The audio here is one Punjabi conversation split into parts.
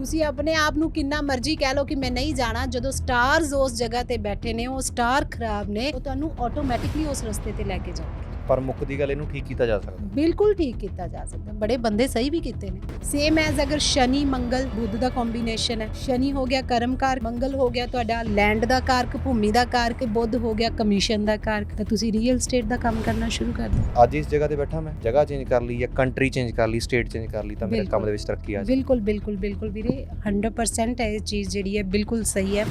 ਤੁਸੀਂ ਆਪਣੇ ਆਪ ਨੂੰ ਕਿੰਨਾ ਮਰਜ਼ੀ ਕਹਿ ਲਓ ਕਿ ਮੈਂ ਨਹੀਂ ਜਾਣਾ, ਜਦੋਂ ਸਟਾਰਸ ਉਸ ਜਗ੍ਹਾ ਤੇ ਬੈਠੇ ਨੇ, ਉਹ ਸਟਾਰ ਖਰਾਬ ਨੇ, ਉਹ ਤੁਹਾਨੂੰ ਆਟੋਮੈਟਿਕਲੀ ਉਸ ਰਸਤੇ ਤੇ ਲੈ ਕੇ ਜਾਣਗੇ। ਪਰ ਮੁੱਖ ਦੀ ਗੱਲ ਇਹਨੂੰ ਠੀਕ ਕੀਤਾ ਜਾ ਸਕਦਾ। ਬਿਲਕੁਲ ਠੀਕ ਕੀਤਾ ਜਾ ਸਕਦਾ। ਬੜੇ ਬੰਦੇ ਸਹੀ ਵੀ ਕੀਤੇ ਨੇ। ਸੇਮ ਐਜ਼ ਅਗਰ ਸ਼ਨੀ ਮੰਗਲ ਬੁੱਧ ਦਾ ਕੰਬੀਨੇਸ਼ਨ ਹੈ। ਸ਼ਨੀ ਹੋ ਗਿਆ ਕਰਮਕਾਰ ਮੰਗਲ ਹੋ ਗਿਆ ਤੁਹਾਡਾ ਲੈਂਡ ਦਾ ਕਾਰਕ ਭੂਮੀ ਦਾ ਕਾਰਕ ਬੁੱਧ ਹੋ ਗਿਆ ਕਮਿਸ਼ਨ ਦਾ ਕਾਰਕ। ਤਾਂ ਤੁਸੀਂ ਰੀਅਲ ਸਟੇਟ ਦਾ ਕੰਮ ਕਰਨਾ ਸ਼ੁਰੂ ਕਰ ਦਿਓ। ਅੱਜ ਇਸ ਜਗ੍ਹਾ ਤੇ ਬੈਠਾ ਮੈਂ ਜਗ੍ਹਾ ਚੇਂਜ ਕਰ ਲਈ ਜਾਂ ਕੰਟਰੀ ਚੇਂਜ ਕਰ ਲਈ ਸਟੇਟ ਚੇਂਜ ਕਰ ਲਈ ਤਾਂ ਮੇਰੇ ਕੰਮ। ਦੇ ਵਿੱਚ ਤਰੱਕੀ ਆ ਜਾਏ ਬਿਲਕੁਲ ਬਿਲਕੁਲ ਬਿਲਕੁਲ ਵੀਰੇ। 100% ਹੈ ਇਹ ਚੀਜ਼ ਜਿਹੜੀ ਹੈ ਬਿਲਕੁਲ ਸਹੀ ਹੈ।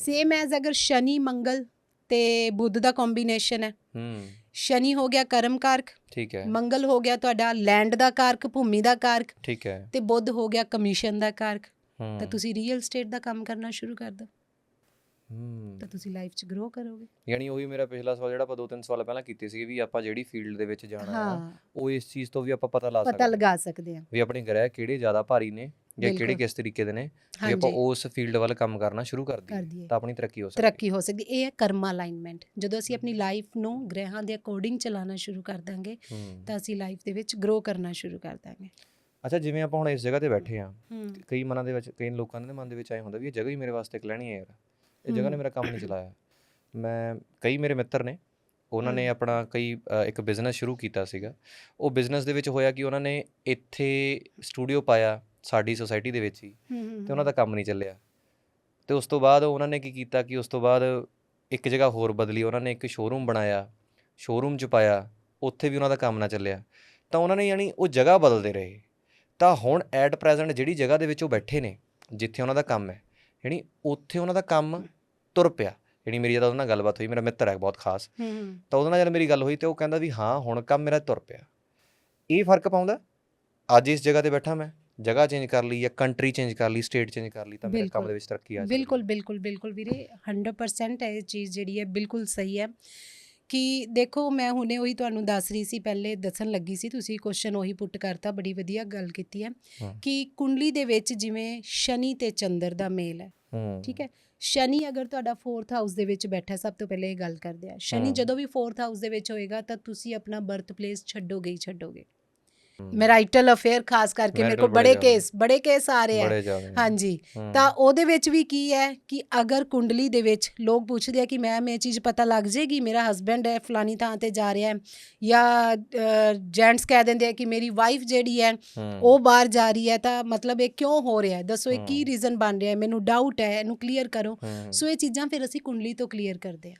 ਸੇਮ ਐਜ਼ ਅਗਰ ਸ਼ਨੀ ਮੰਗਲ ਤੇ ਬੁੱਧ ਦਾ ਕੰਬੀਨੇਸ਼ਨ ਹੈ ਹੂੰ ਸ਼ਨੀ ਹੋ ਗਿਆ ਕਰਮ ਕਾਰਕ ਠੀਕ ਹੈ ਮੰਗਲ ਹੋ ਗਿਆ ਤੁਹਾਡਾ ਲੈਂਡ ਦਾ ਕਾਰਕ ਭੂਮੀ ਦਾ ਕਾਰਕ ਠੀਕ ਹੈ ਤੇ ਬੁੱਧ ਹੋ ਗਿਆ ਕਮਿਸ਼ਨ ਦਾ ਕਾਰਕ ਤਾਂ ਤੁਸੀਂ ਰੀਅਲ ਸਟੇਟ ਦਾ ਕੰਮ ਕਰਨਾ ਸ਼ੁਰੂ ਕਰ ਹੂੰ ਤਾਂ ਤੁਸੀਂ ਲਾਈਫ 'ਚ ਗਰੋ ਕਰੋਗੇ ਯਾਨੀ ਉਹੀ ਮੇਰਾ ਪਿਛਲਾ ਸਵਾਲ ਜਿਹੜਾ ਆਪਾਂ ਦੋ ਤਿੰਨ ਸਵਾਲ ਪਹਿਲਾਂ ਕੀਤੇ ਸੀ ਵੀ ਆਪਾਂ ਜਿਹੜੀ ਫੀਲਡ ਦੇ ਵਿੱਚ ਜਾਣਾ ਹੈ। ਉਹ ਇਸ ਚੀਜ਼ ਤੋਂ ਵੀ ਆਪਾਂ ਪਤਾ ਲਾ ਪਤਾ ਸਕਦੇ ਹਾਂ। ਲਗਾ ਸਕਦੇ ਆ ਵੀ ਆਪਣੇ ਗ੍ਰਹਿ ਕਿਹੜੇ ਜ਼ਿਆਦਾ ਭਾਰੀ ਨੇ ਜਾਂ ਕਿਹੜੇ। ਕਿਸ ਤਰੀਕੇ ਦੇ ਨੇ ਵੀ ਆਪਾਂ ਉਸ ਫੀਲਡ ਵੱਲ ਕੰਮ ਕਰਨਾ ਸ਼ੁਰੂ ਕਰ ਦਈਏ ਤਾਂ ਆਪਣੀ ਤਰੱਕੀ ਹੋ ਸਕਦੀ ਤਰੱਕੀ ਹੋ ਸਕਦੀ ਇਹ ਹੈ ਕਰਮਾ ਅਲਾਈਨਮੈਂਟ ਜਦੋਂ ਅਸੀਂ ਆਪਣੀ ਲਾਈਫ ਨੂੰ ਗ੍ਰਹਿਾਂ ਦੇ ਅਕੋਰਡਿੰਗ ਚਲਾਉਣਾ ਸ਼ੁਰੂ ਕਰ ਦਾਂਗੇ ਤਾਂ ਅਸੀਂ ਲਾਈਫ ਦੇ ਵਿੱਚ ਗਰੋ ਕਰਨਾ ਸ਼ੁਰੂ ਕਰ ਦਾਂਗੇ। ਅੱਛਾ ਜਿਵੇਂ ਆਪਾਂ ਹੁਣ ਇਸ ਜਗ੍ਹਾ ਤੇ ਬੈਠੇ ਆ ਕਈ ਮਨਾਂ ਦੇ ਵਿੱਚ ਕਈ ਲੋਕਾਂ ਦੇ ਮਨ ਦੇ ਵਿੱਚ ਆਏ ਹੁੰਦਾ ਵੀ ਇਹ ਜਗ੍ਹਾ ਹੀ ਮੇਰੇ ਵਾਸਤੇ ਲੈਣੀ ਹੈ ਯਾਰ ਇਹ ਜਗ੍ਹਾ ਨੇ। ਮੇਰਾ ਕੰਮ ਨਹੀਂ ਚਲਾਇਆ। ਮੈਂ ਕਈ ਮੇਰੇ ਮਿੱਤਰ ਨੇ ਉਹਨਾਂ ਨੇ। ਆਪਣਾ ਕਈ ਇੱਕ ਬਿਜ਼ਨਸ ਸ਼ੁਰੂ ਕੀਤਾ ਸੀਗਾ। ਉਹ ਬਿਜ਼ਨਸ ਦੇ ਵਿੱਚ ਹੋਇਆ ਕਿ ਉਹਨਾਂ ਨੇ ਇੱਥੇ ਸਟੂਡੀਓ ਪਾਇਆ ਸਾਡੀ ਸੋਸਾਇਟੀ ਦੇ ਵਿੱਚ ਹੀ ਤੇ ਉਹਨਾਂ ਦਾ ਕੰਮ ਨਹੀਂ ਚੱਲਿਆ। ਤੇ ਉਸ ਤੋਂ ਬਾਅਦ ਉਹਨਾਂ ਨੇ ਕੀ ਕੀਤਾ ਕਿ ਉਸ ਤੋਂ ਬਾਅਦ ਇੱਕ ਜਗ੍ਹਾ ਹੋਰ ਬਦਲੀ ਉਹਨਾਂ ਨੇ ਇੱਕ ਸ਼ੋਰੂਮ ਬਣਾਇਆ ਸ਼ੋਰੂਮ ਚ ਪਾਇਆ ਉੱਥੇ ਵੀ ਉਹਨਾਂ ਦਾ ਕੰਮ ਨਾ ਚੱਲਿਆ। ਤਾਂ ਉਹਨਾਂ ਨੇ ਯਾਨੀ ਉਹ ਜਗ੍ਹਾ ਬਦਲਦੇ ਰਹੇ। ਤਾਂ ਹੁਣ ਐਟ ਪ੍ਰੈਜ਼ੈਂਟ ਜਿਹੜੀ ਜਗ੍ਹਾ ਦੇ ਵਿੱਚ ਉਹ ਬੈਠੇ ਨੇ ਜਿੱਥੇ ਉਹਨਾਂ ਦਾ ਕੰਮ ਹੈ ਯਾਨੀ ਉੱਥੇ ਉਹਨਾਂ ਦਾ ਕੰਮ ਤੁਰ ਪਿਆ। ਯਾਨੀ ਮੇਰੀ ਜਦੋਂ ਉਹਨਾਂ ਨਾਲ ਗੱਲਬਾਤ ਹੋਈ ਮੇਰਾ ਮਿੱਤਰ ਹੈ ਬਹੁਤ ਖਾਸ। ਤਾਂ ਉਹਦੇ ਨਾਲ ਜਦ ਮੇਰੀ ਗੱਲ ਹੋਈ ਤੇ ਉਹ ਕਹਿੰਦਾ ਵੀ ਹਾਂ ਹੁਣ ਕੰਮ ਮੇਰਾ ਤੁਰ ਪਿਆ। ਇਹ ਫ਼ਰਕ ਪਾਉਂਦਾ? ਅੱਜ ਇਸ ਜਗ੍ਹਾ ਤੇ ਬੈਠਾ ਮੈਂ। ਜਗ੍ਹਾ ਚੇਂਜ ਕਰ ਲਈ ਜਾਂ ਕੰਟਰੀ ਚੇਂਜ ਕਰ ਲਈ ਸਟੇਟ ਚੇਂਜ ਕਰ ਲਈ ਤਾਂ ਮੇਰੇ ਕੰਮ। ਦੇ ਵਿੱਚ ਤਰੱਕੀ ਆ ਹੈ। ਬਿਲਕੁਲ ਬਿਲਕੁਲ ਬਿਲਕੁਲ ਵੀਰੇ 100% ਹੈ ਇਹ ਚੀਜ਼ ਜਿਹੜੀ ਹੈ ਬਿਲਕੁਲ ਸਹੀ ਹੈ ਕਿ ਦੇਖੋ ਮੈਂ ਹੁਣੇ ਉਹੀ ਤੁਹਾਨੂੰ ਦੱਸ ਰਹੀ ਸੀ ਪਹਿਲੇ ਦੱਸਣ ਲੱਗੀ ਸੀ ਤੁਸੀਂ ਕੁਐਸਚਨ ਉਹੀ ਪੁੱਟ ਕਰਤਾ ਬੜੀ ਵਧੀਆ ਗੱਲ ਕੀਤੀ ਹੈ। ਕਿ ਕੁੰਡਲੀ ਦੇ ਵਿੱਚ ਜਿਵੇਂ ਸ਼ਨੀ ਤੇ ਚੰਦਰ ਦਾ ਮੇਲ ਹੈ ਠੀਕ ਹੈ ਸ਼ਨੀ ਅਗਰ ਤੁਹਾਡਾ 4th ਹਾਊਸ ਦੇ ਵਿੱਚ ਬੈਠਾ ਸਭ ਤੋਂ ਪਹਿਲੇ ਇਹ ਗੱਲ ਕਰਦੇ ਆ ਸ਼ਨੀ। ਜਦੋਂ ਵੀ 4th ਹਾਊਸ ਦੇ ਵਿੱਚ ਹੋਏਗਾ ਤਾਂ ਤੁਸੀਂ ਆਪਣਾ ਬਰਥ ਪਲੇਸ ਛੱਡੋਗੇ ਹੀ ਛੱਡੋਗੇ। ਮੈਰਾਈਟਲ ਅਫੇਅਰ ਖਾਸ ਕਰਕੇ ਮੇਰੇ ਕੋਲ ਬੜੇ। ਕੇਸ ਬੜੇ ਕੇਸ ਆ ਰਹੇ ਆ ਹਾਂਜੀ। ਤਾਂ ਉਹਦੇ ਵਿੱਚ ਵੀ ਕੀ ਹੈ ਕਿ ਅਗਰ ਕੁੰਡਲੀ ਦੇ ਵਿੱਚ ਲੋਕ ਪੁੱਛਦੇ ਆ ਕਿ ਮੈਮ ਇਹ ਚੀਜ਼ ਪਤਾ ਲੱਗ ਜੇਗੀ ਮੇਰਾ ਹਸਬੈਂਡ ਹੈ ਫਲਾਨੀ ਥਾਂ ਤੇ ਜਾ ਰਿਹਾ ਹੈ ਜਾਂ ਜੈਂਟਸ ਕਹਿ ਦਿੰਦੇ ਆ ਕਿ ਮੇਰੀ ਵਾਈਫ ਜਿਹੜੀ ਹੈ। ਉਹ ਬਾਹਰ ਜਾ ਰਹੀ ਹੈ ਤਾਂ ਮਤਲਬ ਇਹ ਕਿਉਂ ਹੋ ਰਿਹਾ ਹੈ ਦੱਸੋ ਇਹ ਕੀ। ਰੀਜ਼ਨ ਬਣ ਰਿਹਾ ਹੈ ਮੈਨੂੰ ਡਾਊਟ ਹੈ ਇਹਨੂੰ ਕਲੀਅਰ ਕਰੋ। ਸੋ ਇਹ ਚੀਜ਼ਾਂ ਫਿਰ ਅਸੀਂ ਕੁੰਡਲੀ ਤੋਂ ਕਲੀਅਰ ਕਰਦੇ ਹਾਂ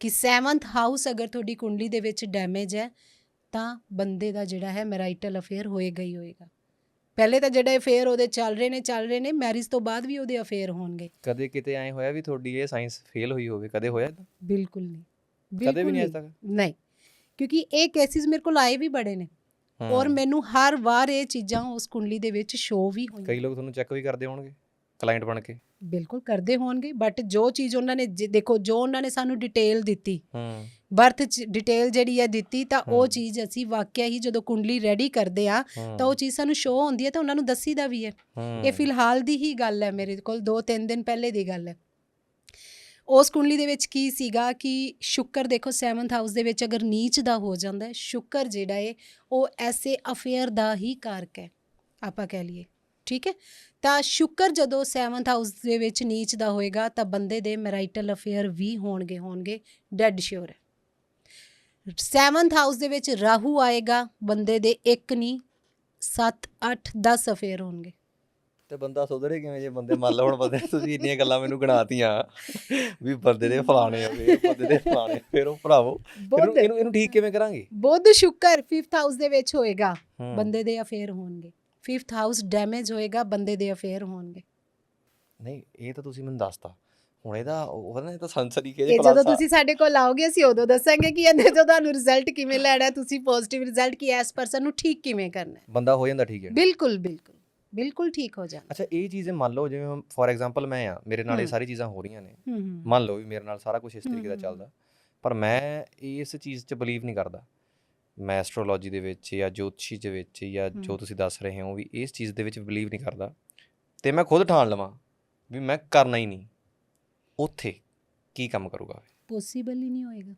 ਕਿ 7th ਹਾਊਸ ਅਗਰ ਤੁਹਾਡੀ ਕੁੰਡਲੀ ਦੇ ਵਿੱਚ ਡੈਮੇਜ ਹੈ ਤਾਂ ਬੰਦੇ ਦਾ ਜਿਹੜਾ ਹੈ ਮੈਰਾਈਟਲ ਅਫੇਅਰ ਹੋਏਗਾ ਹੀ ਹੋਏਗਾ। ਪਹਿਲੇ ਤਾਂ ਜਿਹੜੇ ਅਫੇਅਰ ਉਹਦੇ ਚੱਲ ਰਹੇ ਨੇ ਚੱਲ ਰਹੇ ਨੇ ਮੈਰਿਜ ਤੋਂ ਬਾਅਦ ਵੀ ਉਹਦੇ ਅਫੇਅਰ ਹੋਣਗੇ। ਕਦੇ ਕਿਤੇ ਐ ਹੋਇਆ ਵੀ ਤੁਹਾਡੀ ਇਹ ਸਾਇੰਸ ਫੇਲ ਹੋਈ ਹੋਵੇ? ਕਦੇ ਹੋਇਆ ਏਦਾਂ? ਬਿਲਕੁਲ ਨਹੀਂ। ਕਦੇ ਵੀ ਨਹੀਂ ਅੱਜ ਤੱਕ ਨਹੀਂ। ਕਿਉਂਕਿ ਇਹ ਕੇਸਿਸ ਮੇਰੇ ਕੋਲ ਆਏ ਵੀ ਬੜੇ ਨੇ। ਔਰ। ਮੈਨੂੰ ਹਰ ਵਾਰ ਇਹ ਚੀਜ਼ਾਂ ਉਸ ਕੁੰਡਲੀ ਦੇ ਵਿੱਚ ਸ਼ੋ ਵੀ ਹੋਈਆਂ। ਕਈ ਲੋਕ ਤੁਹਾਨੂੰ ਚੈੱਕ ਵੀ ਕਰਦੇ ਹੋਣਗੇ ਕਲਾਇੰਟ ਬਣ ਕੇ। ਬਿਲਕੁਲ ਕਰਦੇ ਹੋਣਗੇ ਬਟ ਜੋ ਚੀਜ਼ ਉਹਨਾਂ ਨੇ ਜੇ- ਦੇਖੋ ਜੋ ਉਹਨਾਂ ਨੇ ਸਾਨੂੰ ਡਿਟੇਲ ਦਿੱਤੀ ਹੂੰ। ਬਰਥ ਡਿਟੇਲ ਜਿਹੜੀ ਹੈ ਦਿੱਤੀ ਤਾਂ ਉਹ। ਚੀਜ਼ ਅਸੀਂ ਵਾਕਿਆ ਹੀ ਜਦੋਂ ਕੁੰਡਲੀ ਰੈਡੀ ਕਰਦੇ ਆ ਤਾਂ ਉਹ ਚੀਜ਼ ਸਾਨੂੰ ਸ਼ੋ ਹੁੰਦੀ ਹੈ ਤਾਂ ਉਹਨਾਂ ਨੂੰ ਦੱਸੀਦਾ ਵੀ ਹੈ। ਇਹ ਫਿਲਹਾਲ ਦੀ ਹੀ ਗੱਲ ਹੈ ਮੇਰੇ ਕੋਲ 2-3 ਦਿਨ ਪਹਿਲੇ ਦੀ ਗੱਲ ਹੈ। ਉਸ ਕੁੰਡਲੀ ਦੇ ਵਿੱਚ ਕੀ ਸੀਗਾ ਕਿ ਸ਼ੁੱਕਰ ਦੇਖੋ 7th ਹਾਊਸ ਦੇ ਵਿੱਚ ਅਗਰ ਨੀਚ ਦਾ ਹੋ ਜਾਂਦਾ ਹੈ ਸ਼ੁੱਕਰ ਜਿਹੜਾ ਹੈ ਉਹ ਐਸੇ ਅਫੇਅਰ ਦਾ ਹੀ ਕਾਰਕ ਹੈ ਆਪਾਂ ਕਹਿ ਲਈਏ ਠੀਕ ਹੈ? ਤਾਂ ਸ਼ੁੱਕਰ ਜਦੋਂ 7th ਹਾਊਸ ਦੇ ਵਿੱਚ ਨੀਚ ਦਾ ਹੋਏਗਾ ਤਾਂ ਬੰਦੇ ਦੇ ਮੈਰਾਈਟਲ ਅਫੇਅਰ ਵੀ ਹੋਣਗੇ ਹੋਣਗੇ ਡੈਡ ਸ਼ੋਰ ਹੈ। 7th ਹਾਊਸ ਦੇ ਵਿੱਚ ਰਾਹੂ ਆਏਗਾ ਬੰਦੇ ਦੇ ਇੱਕ ਨਹੀਂ 7 8 10 ਅਫੇਅਰ ਹੋਣਗੇ। ਤੇ ਬੰਦਾ ਸੁਧਰੇ ਕਿਵੇਂ ਜੇ? ਬੰਦੇ ਮੰਨ ਲਓ ਹੁਣ ਬੰਦੇ ਤੁਸੀਂ ਇੰਨੀਆਂ ਗੱਲਾਂ ਮੈਨੂੰ ਗਣਾਤੀਆਂ ਵੀ ਬੰਦੇ ਦੇ ਫਲਾਣੇ ਆ ਫਿਰ ਬੰਦੇ ਦੇ ਫਲਾਣੇ ਫਿਰ ਉਹ ਭਰਾਵੋ ਇਹਨੂੰ ਇਹਨੂੰ- ਠੀਕ ਕਿਵੇਂ ਕਰਾਂਗੇ? ਬੁੱਧ ਸ਼ੁੱਕਰ 5th ਹਾਊਸ ਦੇ ਵਿੱਚ ਹੋਏਗਾ। ਬੰਦੇ ਦੇ ਅਫੇਅਰ ਹੋਣਗੇ। 5th ਹਾਊਸ ਡੈਮੇਜ ਹੋਏਗਾ ਬੰਦੇ ਦੇ ਅਫੇਅਰ ਹੋਣਗੇ। ਨਹੀਂ ਇਹ ਤਾਂ ਤੁਸੀਂ ਮੈਨੂੰ ਦੱਸਤਾ। ਹੁਣ ਇਹਦਾ ਉਹ ਪਤਾ ਨਾ ਇਹ ਤਾਂ ਸੰਸਰੀ ਕੇ ਇਹ ਜਦੋਂ ਤੁਸੀਂ ਸਾਡੇ ਕੋਲ ਆਓਗੇ ਅਸੀਂ ਉਦੋਂ ਦੱਸਾਂਗੇ ਕਿ ਇਹਦੇ ਤੋਂ ਤੁਹਾਨੂੰ ਰਿਜ਼ਲਟ ਕਿਵੇਂ ਲੈਣਾ ਹੈ, ਤੁਸੀਂ ਪੋਜ਼ਿਟਿਵ ਰਿਜ਼ਲਟ ਕੀ ਇਸ ਪਰਸਨ ਨੂੰ ਠੀਕ ਕਿਵੇਂ ਕਰਨਾ ਹੈ। ਬੰਦਾ ਹੋ ਜਾਂਦਾ ਠੀਕ ਹੈ। ਬਿਲਕੁਲ ਬਿਲਕੁਲ ਬਿਲਕੁਲ ਠੀਕ ਹੋ ਜਾਣਾ ਅੱਛਾ ਇਹ ਚੀਜ਼ ਮੰਨ ਲਓ ਜਿਵੇਂ ਫੋਰ ਐਗਜ਼ਾਮਪਲ ਮੈਂ ਆ ਮੇਰੇ ਨਾਲ ਇਹ। ਸਾਰੀ ਚੀਜ਼ਾਂ ਹੋ ਰਹੀਆਂ ਨੇ। ਮੰਨ ਲਓ ਵੀ ਮੇਰੇ ਨਾਲ ਸਾਰਾ ਕੁਝ ਇਸ ਤਰੀਕੇ ਦਾ। ਚੱਲਦਾ ਪਰ ਮੈਂ ਇਸ ਚੀਜ਼ 'ਚ ਬਲੀਵ ਨਹੀਂ ਕਰਦਾ। ਮੈਂ ਐਸਟ੍ਰੋਲੋਜੀ ਦੇ ਵਿੱਚ ਜਾਂ ਜੋਤਸ਼ੀ ਦੇ ਵਿੱਚ ਜਾਂ ਜੋ। ਤੁਸੀਂ ਦੱਸ ਰਹੇ ਹੋ ਵੀ ਇਸ ਚੀਜ਼ ਦੇ ਵਿੱਚ ਬਲੀਵ ਨਹੀਂ ਕਰਦਾ ਤੇ ਮੈਂ ਖੁਦ ਠਾਣ ਲਵਾਂ ਵੀ ਮੈਂ ਕਰਨਾ ਹੀ ਨਹੀਂ। ਉੱਥੇ ਕੀ ਕੰਮ ਕਰੂਗਾ ਪੋਸੀਬਲ ਹੀ ਨਹੀਂ ਹੋਏਗਾ।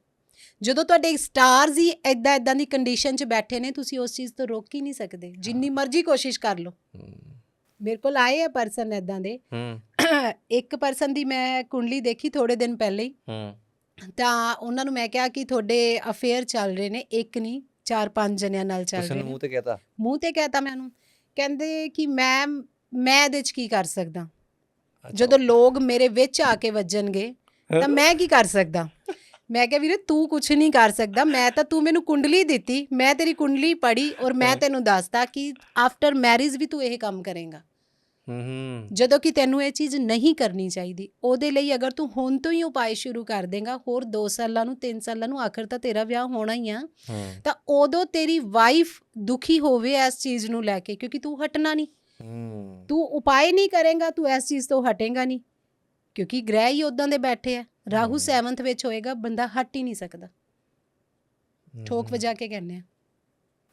ਜਦੋਂ ਤੁਹਾਡੇ ਸਟਾਰਸ ਹੀ ਐਦਾਂ ਐਦਾਂ ਦੀ ਕੰਡੀਸ਼ਨ 'ਚ ਬੈਠੇ ਨੇ ਤੁਸੀਂ ਉਸ ਚੀਜ਼ ਤੋਂ ਰੋਕ ਹੀ ਨਹੀਂ ਸਕਦੇ। ਜਿੰਨੀ ਮਰਜ਼ੀ ਕੋਸ਼ਿਸ਼ ਕਰ ਲਓ। ਮੇਰੇ ਕੋਲ ਆਏ ਆ ਪਰਸਨ ਐਦਾਂ ਦੇ। ਇੱਕ ਪਰਸਨ ਦੀ ਮੈਂ ਕੁੰਡਲੀ ਦੇਖੀ ਥੋੜੇ ਦਿਨ ਪਹਿਲੇ ਹੀ। ਤਾਂ ਉਹਨਾਂ ਨੂੰ ਮੈਂ ਕਿਹਾ ਕਿ ਤੁਹਾਡੇ ਅਫੇਅਰ ਚੱਲ ਰਹੇ ਨੇ ਇੱਕ ਨਹੀਂ ਚਾਰ ਪੰਜ ਜਣਿਆਂ ਨਾਲ ਚੱਲ ਰਹੇ ਨੂੰ ਨੇ। ਮੂੰਹ ਤੇ ਕਹਤਾ? ਮੂੰਹ ਤੇ ਕਹਿਤਾ ਮੈਂ ਉਹਨੂੰ। ਕਹਿੰਦੇ ਕਿ ਮੈਂ ਮੈਂ ਇਹਦੇ 'ਚ ਕੀ ਕਰ ਸਕਦਾ? ਜਦੋਂ ਲੋਕ ਮੇਰੇ ਵਿੱਚ ਆ ਕੇ ਵੱਜਣਗੇ ਤਾਂ ਮੈਂ ਕੀ ਕਰ ਸਕਦਾ? ਮੈਂ ਕਿਹਾ ਵੀਰੇ ਤੂੰ ਕੁਝ ਨਹੀਂ ਕਰ ਸਕਦਾ। ਮੈਂ ਤਾਂ ਤੂੰ ਮੈਨੂੰ ਕੁੰਡਲੀ ਦਿੱਤੀ। ਮੈਂ ਤੇਰੀ ਕੁੰਡਲੀ ਪੜੀ ਔਰ ਮੈਂ। ਤੈਨੂੰ ਦੱਸਤਾ ਕਿ ਆਫਟਰ ਮੈਰਿਜ ਵੀ ਤੂੰ ਇਹ ਕੰਮ ਕਰੇਗਾ। ਹੂੰ ਜਦੋਂ ਕਿ ਤੈਨੂੰ ਇਹ ਚੀਜ਼ ਨਹੀਂ ਕਰਨੀ ਚਾਹੀਦੀ। ਉਹਦੇ ਲਈ ਅਗਰ ਤੂੰ ਹੁਣ ਤੋਂ ਹੀ ਉਪਾਅ ਸ਼ੁਰੂ ਕਰ ਦੇਗਾ ਹੋਰ 2 ਸਾਲਾਂ ਨੂੰ 3 ਸਾਲਾਂ ਨੂੰ ਆਖਰ ਤਾਂ ਤੇਰਾ ਵਿਆਹ ਹੋਣਾ ਹੀ ਆ ਤਾਂ ਉਦੋਂ ਤੇਰੀ ਵਾਈਫ ਦੁਖੀ ਹੋਵੇ ਇਸ ਚੀਜ਼ ਨੂੰ ਲੈ ਕੇ ਕਿਉਂਕਿ ਤੂੰ ਹਟਣਾ ਨਹੀਂ। ਤੂੰ ਉਪਾਅ ਨਹੀਂ ਕਰੇਗਾ ਤੂੰ ਇਸ ਚੀਜ਼ ਤੋਂ ਹਟੇਗਾ ਨਹੀਂ। ਕਿਉਂਕਿ ਗ੍ਰਹਿ ਹੀ ਉਦਾਂ ਦੇ ਬੈਠੇ ਆ। ਰਾਹੂ ਹਮ। 7th ਵਿੱਚ ਹੋਏਗਾ ਬੰਦਾ ਹਟ ਹੀ ਨਹੀਂ ਸਕਦਾ। ਠੋਕ। ਵਜਾ ਕੇ ਕਹਿੰਦੇ ਆ।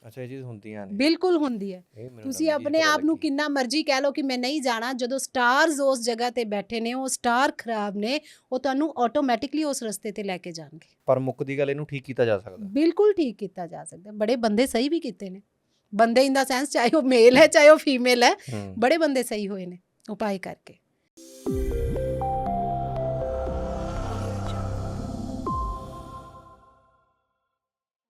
ਅੱਛਾ ਇਹ ਚੀਜ਼ ਹੁੰਦੀਆਂ ਨੇ। ਬਿਲਕੁਲ ਹੁੰਦੀ ਹੈ। ਤੁਸੀਂ ਆਪਣੇ ਆਪ ਨੂੰ। ਕਿੰਨਾ ਮਰਜ਼ੀ ਕਹਿ ਲਓ ਕਿ ਮੈਂ ਨਹੀਂ ਜਾਣਾ ਜਦੋਂ ਸਟਾਰਸ ਉਸ ਜਗ੍ਹਾ ਤੇ ਬੈਠੇ ਨੇ ਉਹ ਸਟਾਰ ਖਰਾਬ ਨੇ ਉਹ ਤੁਹਾਨੂੰ ਆਟੋਮੈਟਿਕਲੀ ਉਸ ਰਸਤੇ ਤੇ ਲੈ ਕੇ ਜਾਣਗੇ। ਪਰ ਮੁੱਕਦੀ ਗੱਲ ਇਹਨੂੰ ਠੀਕ ਕੀਤਾ ਜਾ ਸਕਦਾ। ਬਿਲਕੁਲ ਠੀਕ ਕੀਤਾ ਜਾ ਸਕਦਾ। ਬੜੇ ਬੰਦੇ ਸਹੀ ਵੀ ਕੀਤੇ ਨੇ। ਬੰਦੇ ਇਨ ਦਾ ਸੈਂਸ ਚਾਹੇ ਉਹ ਮੇਲ ਹੈ ਚਾਹੇ ਉਹ ਫੀਮੇਲ ਹੈ। ਬੜੇ ਬੰਦੇ ਸਹੀ ਹੋਏ ਨੇ ਉਪਾਅ ਕਰਕੇ।